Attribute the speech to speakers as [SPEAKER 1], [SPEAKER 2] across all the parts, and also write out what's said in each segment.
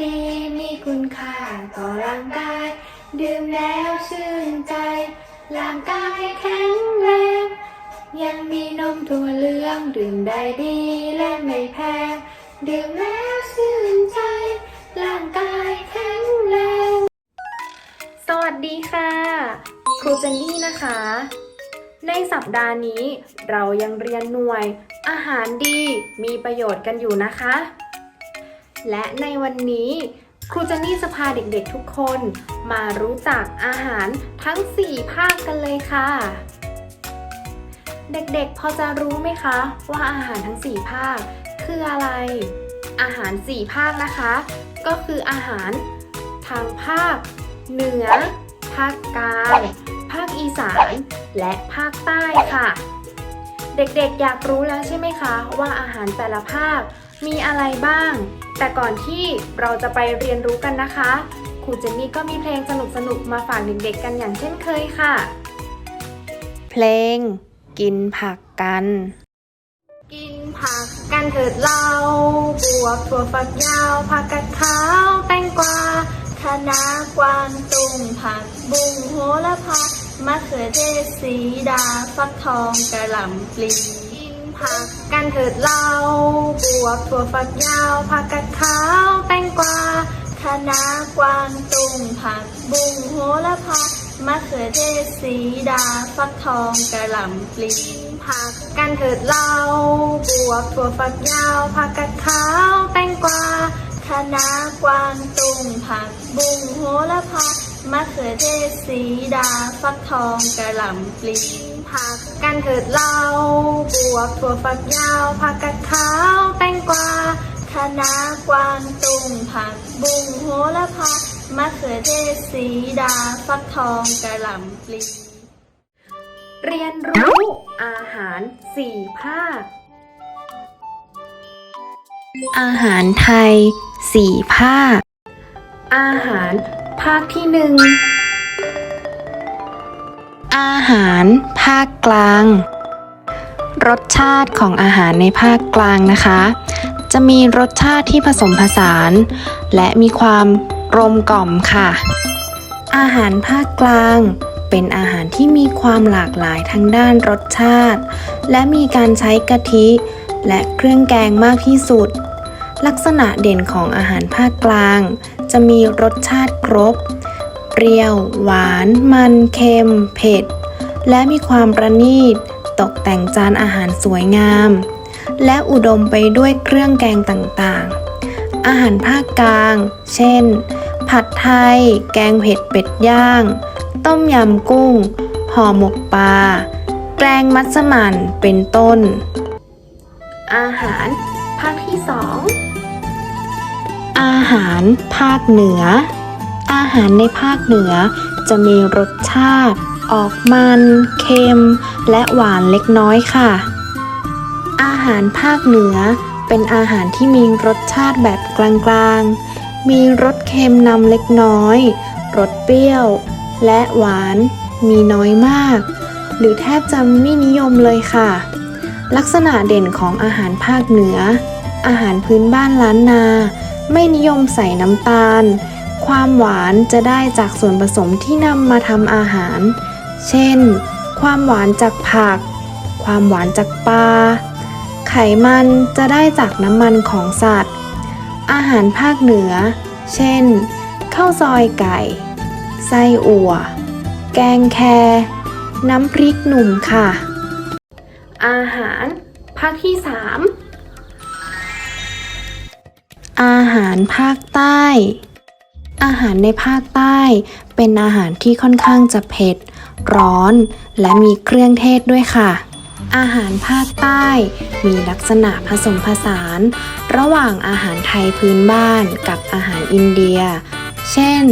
[SPEAKER 1] ดีมีคุณค่าต่อร่างกาย ดื่มแล้วชื่นใจ ร่างกายแข็งแรง ยังมีนมถั่วเหลืองดื่มได้ดีและไม่แพง ดื่มแล้วชื่นใจ ร่างกายแข็งแรง
[SPEAKER 2] สวัสดีค่ะ ครูเจนนี่นะคะ ในสัปดาห์นี้เรายังเรียนหน่วย อาหารดีมีประโยชน์กันอยู่นะคะ และในวันนี้ครูเจนนี่จะพาเด็กๆทุกคนมารู้จักอาหารทั้ง 4 ภาคกันเลยค่ะ เด็กๆพอจะรู้ไหมคะ ว่าอาหารทั้ง 4 ภาค คืออะไร อาหาร 4 ภาคนะคะ ก็คืออาหารทางภาค เหนือ ภาคกลาง ภาคอีสาน และภาคใต้ค่ะ เด็กๆอยากรู้แล้วใช่ไหมคะ ว่าอาหารแต่ละภาค มีอะไรบ้าง แต่ก่อนที่เราจะไปเรียนรู้กันนะคะ ครูเจนนี่ก็มีเพลงสนุกๆมาฝากเด็กๆกันอย่างเช่นเคยค่ะ เพลง กินผักกัน กินผักกันเถิดเราบวบถั่วฝักยาวผักกัดขาวแตงกวา
[SPEAKER 3] คะน้ากวางตุ้งผักบุ้งโหระพามะเขือเทศสีดาฟักทองกระหล่ำปลี
[SPEAKER 2] กิน ผักกันเถิดเราบวบถั่วฝักยาวผักกัดขาวแตงกวา
[SPEAKER 3] คะน้ากวางตุ้งผักบุ้งโหระพามะเขือเทศสีดาฟักทองกระหล่ำปลี
[SPEAKER 2] ผักกันเถิดเราบวบถั่วฝักยาวผักกัดขาวแตงกวา
[SPEAKER 3] คะน้ากวางตุ้งผักบุ้งโหระพา มะเขือเทศสีดาฟักทองกระหล่ำปลี
[SPEAKER 2] ผักกันเถิดเราบวบถั่วฝักยาวผักกัดขาวแตงกวา
[SPEAKER 3] คะน้ากวางตุ้งผักบุ้งโหระพามะเขือเทศสีดาฟักทองกระหล่ำปลี
[SPEAKER 2] เรียนรู้อาหารสี่ภาค อาหารไทยสี่ภาค อาหาร ภาคที่หนึ่งอาหารภาคกลาง รสชาติของอาหารในภาคกลางนะคะ จะมีรสชาติที่ผสมผสาน และมีความกลมกล่อมค่ะ อาหารภาคกลางเป็นอาหารที่มีความหลากหลายทางด้านรสชาติ และมีการใช้กะทิ และเครื่องแกงมากที่สุด ลักษณะเด่นของอาหารภาคกลาง จะมีรสชาติครบ เปรี้ยว หวาน มันเค็ม เผ็ด และมีความประณีต ตกแต่งจานอาหารสวยงาม และอุดมไปด้วยเครื่องแกงต่างๆ อาหารภาคกลาง เช่น ผัดไทย แกงเผ็ดเป็ดย่าง ต้มยำกุ้ง ห่อหมกปลา แกงมัสมั่น เป็นต้น อาหารภาคที่สอง อาหารภาคเหนือ อาหารในภาคเหนือ จะมีรสชาติ ออกมัน เค็ม และหวานเล็กน้อยค่ะ อาหารภาคเหนือ เป็นอาหารที่มีรสชาติแบบกลางๆ มีรสเค็มนำเล็กน้อย รสเปรี้ยว และหวานมีน้อยมาก หรือแทบจะไม่นิยมเลยค่ะ ลักษณะเด่นของอาหารภาคเหนือ อาหารพื้นบ้านล้านนา ไม่นิยมใส่น้ำตาล ความหวานจะได้จากส่วนผสมที่นำมาทำอาหาร เช่น ความหวานจากผัก ความหวานจากปลา ไขมันจะได้จากน้ำมันของสัตว์ อาหารภาคเหนือ เช่น ข้าวซอยไก่ ไส้อั่ว แกงแค น้ำพริกหนุ่มค่ะ อาหารภาคที่ 3 อาหารภาคใต้ อาหารในภาคใต้ เป็นอาหารที่ค่อนข้างจะเผ็ด ร้อน และมีเครื่องเทศด้วยค่ะ อาหารภาคใต้ มีลักษณะผสมผสาน ระหว่างอาหารไทยพื้นบ้านกับอาหารอินเดีย เช่น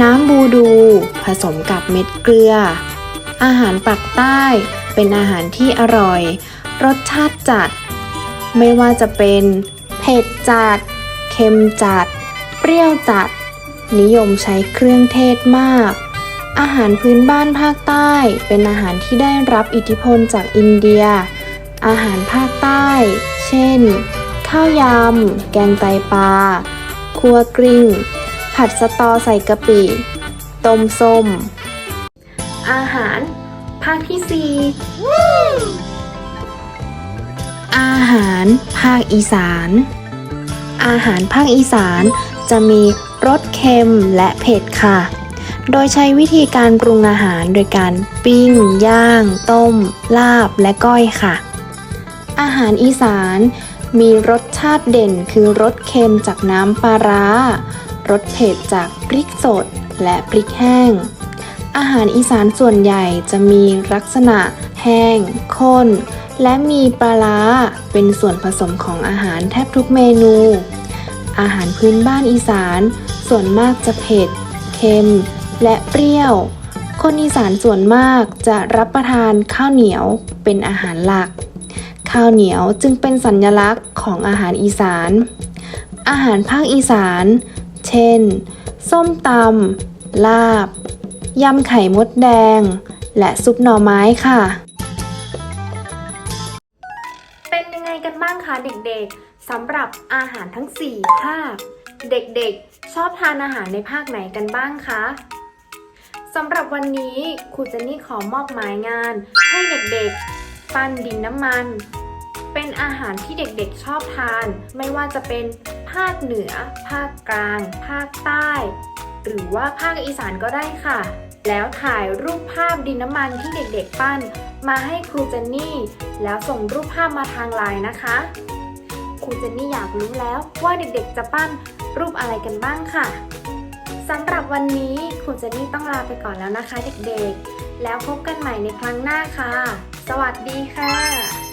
[SPEAKER 2] น้ำบูดู ผสมกับเม็ดเกลือ อาหารปักใต้เป็นอาหารที่อร่อย รสชาติจัด ไม่ว่าจะเป็น เผ็ดจัด เค็มจัด เปรี้ยวจัด นิยมใช้เครื่องเทศมาก อาหารพื้นบ้านภาคใต้เป็นอาหารที่ได้รับอิทธิพลจากอินเดีย อาหารภาคใต้ เช่น ข้าวยำ แกงไตปลา คั่วกลิ้ง ผัดสตอใส่กะปิ ต้มส้ม อาหาร ภาคที่ 4 อาหารภาคอีสาน อาหารภาคอีสาน จะมีรสเค็มและเผ็ดค่ะ โดยใช้วิธีการปรุงอาหารโดยการปิ้ง ย่าง ต้ม ลาบ และก้อยค่ะ อาหารอีสานมีรสชาติเด่นคือรสเค็มจากน้ำปลาร้ารสเผ็ดจากพริกสดและพริกแห้ง อาหารอีสานส่วนใหญ่จะมีลักษณะแห้ง ข้น และมีปลาร้าเป็นส่วนผสมของอาหารแทบทุกเมนู อาหารพื้นบ้านอีสาน ส่วนมากจะเผ็ด เค็ม และเปรี้ยว คนอีสานส่วนมากจะรับประทานข้าวเหนียวเป็นอาหารหลัก ข้าวเหนียวจึงเป็นสัญลักษณ์ของอาหารอีสาน อาหารภาคอีสาน เช่น ส้มตำลาบ ยำไข่มดแดง และซุปหน่อไม้ค่ะ คะเด็กๆสำหรับอาหารทั้ง 4 ภาค เด็กๆ ชอบทานอาหารในภาคไหนกันบ้างคะสำหรับวันนี้ครูเจนนี่ขอมอบหมายงาน ให้เด็กๆ ปั้นดินน้ำมัน เป็นอาหารที่เด็กๆชอบทาน ไม่ว่าจะเป็นภาคเหนือ ภาคกลาง ภาคใต้ หรือว่าภาคอีสานก็ได้ค่ะ แล้วถ่ายรูปภาพดินน้ำมันที่เด็กๆปั้น มาให้ครูเจนนี่ แล้วส่งรูปภาพมาทางไลน์นะคะ เจนนี่อยากรู้แล้วว่าเด็กๆจะปั้นรูปอะไรกันบ้างค่ะสำหรับวันนี้ครูเจนนี่ต้องลาไปก่อนแล้วนะคะเด็กๆ แล้วพบกันใหม่ในครั้งหน้าค่ะ สวัสดีค่ะ